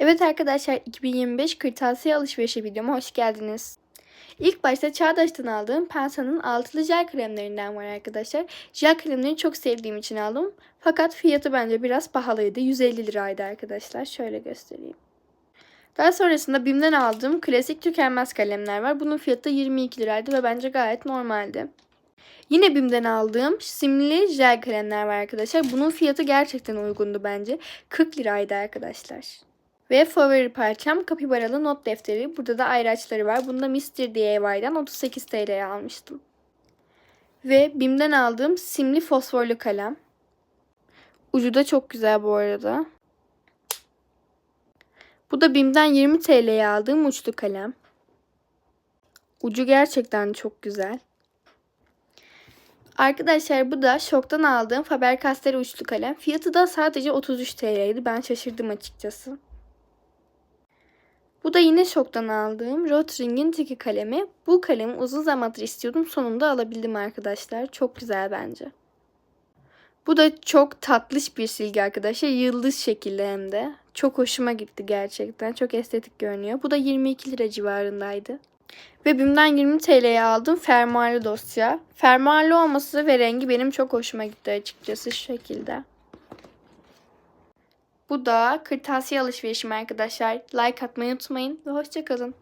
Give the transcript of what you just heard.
Evet arkadaşlar 2025 kırtasiye alışverişi videoma hoş geldiniz. İlk başta Çağdaş'tan aldığım Pensa'nın altılı jel kremlerinden var arkadaşlar. Jel kremlerini çok sevdiğim için aldım. Fakat fiyatı bence biraz pahalıydı. 150 liraydı arkadaşlar. Şöyle göstereyim. Daha sonrasında BİM'den aldığım klasik tükenmez kalemler var. Bunun fiyatı 22 liraydı ve bence gayet normaldi. Yine BİM'den aldığım simli jel kalemler var arkadaşlar. Bunun fiyatı gerçekten uygundu bence. 40 liraydı arkadaşlar. Ve favori parçam kapibaralı not defteri. Burada da ayraçları var. Bunu da Mr. DIY'den 38 TL'ye almıştım. Ve BİM'den aldığım simli fosforlu kalem. Ucu da çok güzel bu arada. Bu da BİM'den 20 TL'ye aldığım uçlu kalem. Ucu gerçekten çok güzel. Arkadaşlar bu da şoktan aldığım Faber-Castell uçlu kalem. Fiyatı da sadece 33 TL'ydi. Ben şaşırdım açıkçası. Bu da yine şoktan aldığım Rotring'in tiki kalemi. Bu kalemi uzun zamandır istiyordum. Sonunda alabildim arkadaşlar. Çok güzel bence. Bu da çok tatlış bir silgi arkadaşlar. Yıldız şekilli hem de. Çok hoşuma gitti gerçekten. Çok estetik görünüyor. Bu da 22 lira civarındaydı. Ve BİM'den 20 TL'ye aldım fermuarlı dosya. Fermuarlı olması ve rengi benim çok hoşuma gitti açıkçası şu şekilde. Bu da kırtasiye alışverişim arkadaşlar. Like atmayı unutmayın ve hoşçakalın.